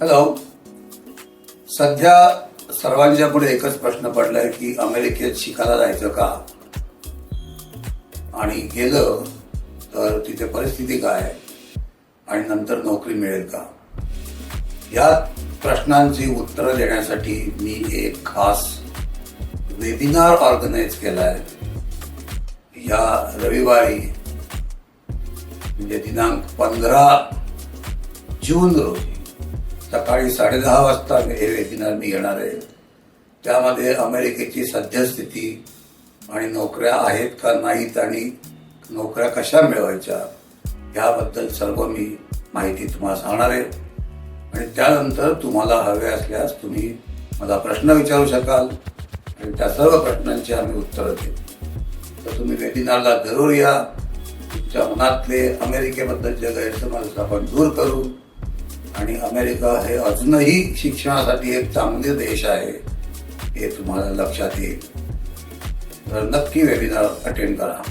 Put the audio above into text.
Hello सध्या सर्वांच्या पुढे एकच प्रश्न पडलाय की अमेरिकेत शिकायला जायचं का? आणि गेलं तर तिथे परिस्थिती काय? आहे आणि नंतर नोकरी मिळेल का? या प्रश्नांची उत्तरं देण्यासाठी मी एक खास वेबिनार ऑर्गनाईज केला आहे या रविवारी म्हणजे दिनांक पंधरा जून रोजी. सकाळी साडेदहा वाजता हे वेबिनार मी घेणार आहे. त्यामध्ये अमेरिकेची सद्यस्थिती आणि नोकऱ्या आहेत का नाहीत आणि नोकऱ्या कशा मिळवायच्या याबद्दल सर्व मी माहिती तुम्हाला सांगणार आहे. आणि त्यानंतर तुम्हाला हवे असल्यास तुम्ही मला प्रश्न विचारू शकाल आणि त्या सर्व प्रश्नांची आम्ही उत्तरं देऊ. तर तुम्ही वेबिनारला जरूर या. तुमच्या मनातले अमेरिकेबद्दलचे गैरसमज आपण दूर करू. आणि अमेरिका हे अजूनही शिक्षणासाठी एक चांगले देश आहे हे तुम्हाला लक्षात येईल. तर नक्की वेबिनार अटेंड करा.